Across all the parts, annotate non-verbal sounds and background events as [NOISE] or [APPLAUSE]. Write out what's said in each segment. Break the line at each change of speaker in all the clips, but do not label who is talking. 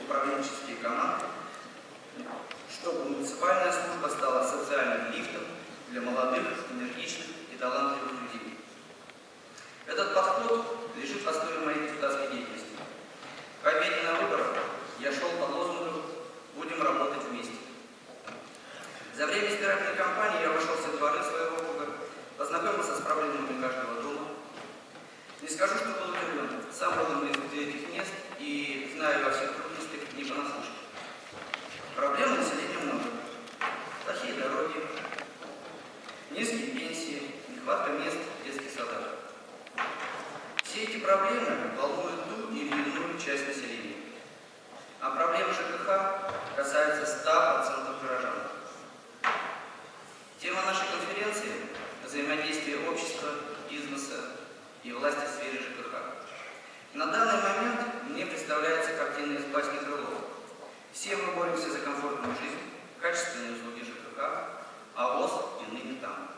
управленческие команды, чтобы муниципальная служба стала социальным лифтом для молодых, энергичных и талантливых людей. Этот подход лежит в основе моей депутатской деятельности. В победе на выборах я шел по лозунгу «Будем работать вместе». За время избирательной кампании я вошел все дворы своего округа, познакомился с проблемами каждого дома. Не скажу, что был удивлен. Сам родом из этих мест и знаю во всех трудностях не понаслышке. Проблем населения много. Плохие дороги, низкие пенсии, нехватка мест в детских садах. Все эти проблемы волнуют ту или иную часть населения. А проблемы ЖКХ касаются 100% горожан. Тема нашей конференции – взаимодействие общества, бизнеса и власти в сфере ЖКХ. На данный момент мне представляется картина из басни Крылова. Все мы боремся за комфортную жизнь, качественные услуги ЖКХ, а ВОЗ и ныне там.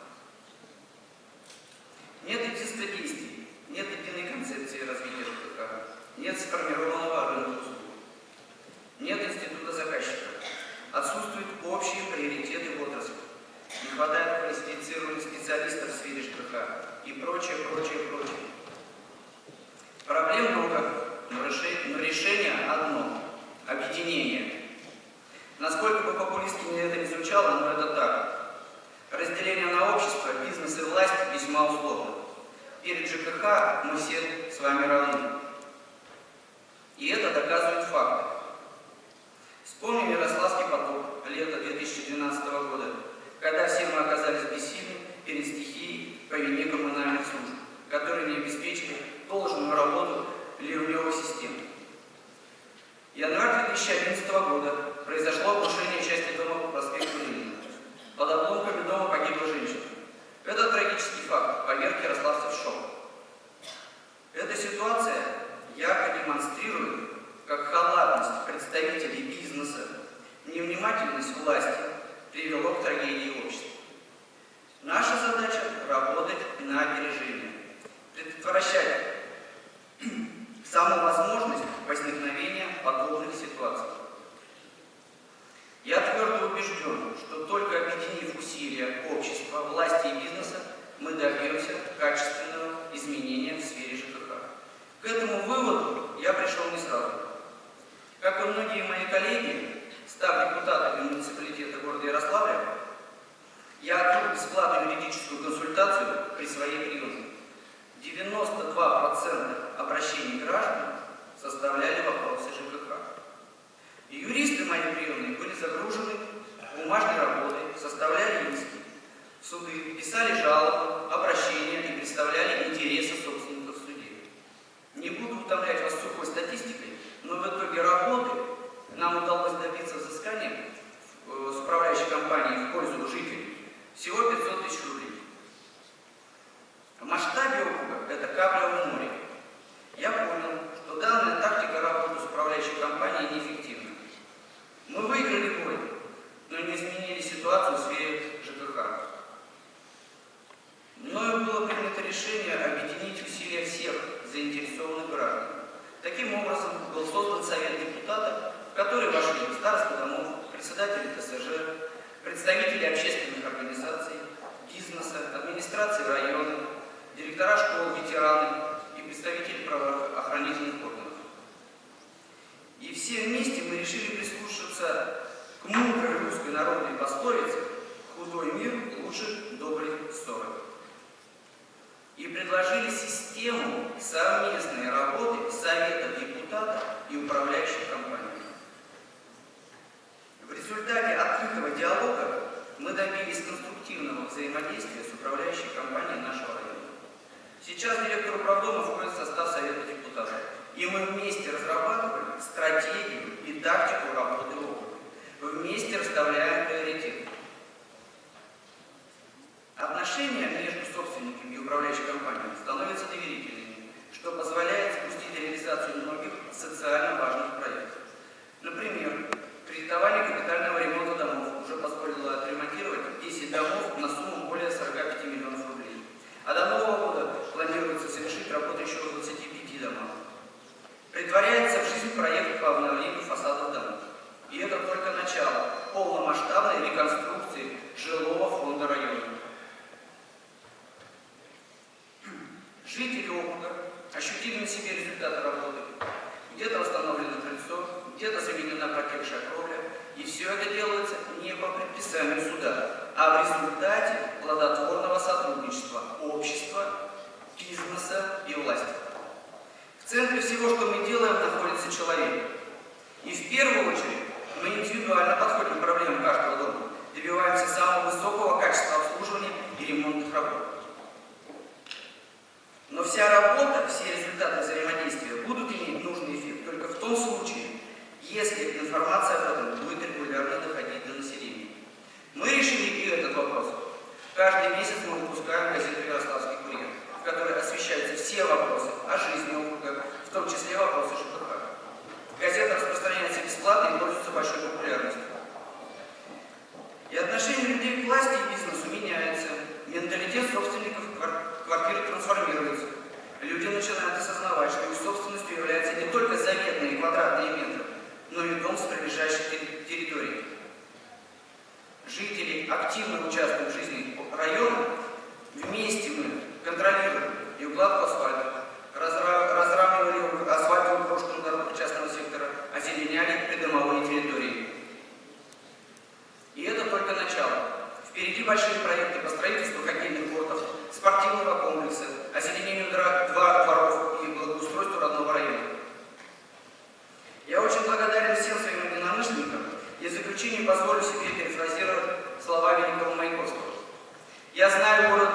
Единства действий, нет единой концепции развития ЖКХ, нет сформированного рынка. Услуг, нет института заказчика, отсутствуют общие приоритеты в отрасли, не хватает квалифицированных специалистов в сфере ЖКХ и прочее, прочее, прочее. Проблем много, но решение одно – объединение. Насколько бы популистски мне это не звучало, но это Перед ЖКХ мы все с вами равны. Невнимательность власти привело к трагедии общества. Наша задача – работать на опережение, предотвращать [CLEARS THROAT] саму возможность возникновения подобных В масштабе округа это капля в море. Я понял, что данная тактика работы управляющей компанией неэффективна. Мы выиграли бой, но не изменили ситуацию в сфере ЖКХ. Мною было принято решение объединить усилия всех заинтересованных граждан. Таким образом, был создан Совет депутатов, в который вошли старосты домов, председатели ТСЖ, представители общественных организаций, бизнеса, администрации района, директора школ, ветераны и представители правоохранительных органов. И все вместе мы решили прислушаться к мудрой пословице «Худой мир лучше доброй ссоры». И предложили систему совместной работы Совета депутатов и управляющих компаний. В результате открытого диалога мы добились конструктивного взаимодействия с управляющей компанией нашего района. Сейчас директор управдома входит в состав Совета депутатов. И мы вместе разрабатываем стратегию и тактику работы масштабной реконструкции жилого фонда района. Жители округа ощутили на себе результаты работы. Где-то восстановлено крыльцо, где-то заменена протекшая кровля, и все это делается не по предписанию суда, а в результате плодотворного сотрудничества общества, бизнеса и власти. В центре всего, что мы делаем, находится человек. И в первую очередь мы индивидуально подходим к проблемам каждого дома, добиваемся самого высокого качества обслуживания и ремонтных работ. Но вся работа, все результаты взаимодействия будут иметь нужный эффект только в том случае, если информация об этом будет регулярно доходить до населения. Мы решили и этот вопрос. Каждый месяц мы выпускаем газету «Ярославский курьер», в которой освещаются все вопросы о жизни округа, в том числе вопросы ЖКХ. Газета распространяется бесплатно и пользуется большой популярностью. И отношение людей к власти и бизнесу меняется. Менталитет собственников квартиры трансформируется. Люди начинают осознавать, что их собственностью являются не только заветные квадратные метры, но и дом с прилежащей территорией. Жители активно участвуют в жизни района. Вместе мы контролируем и укладку асфальта, разравнивали асфальтовую крошку на дорогах частного сектора, озеленяли придомовые территории. И это только начало. Впереди большие проекты по строительству хоккейных кортов, спортивного комплекса, Я знаю город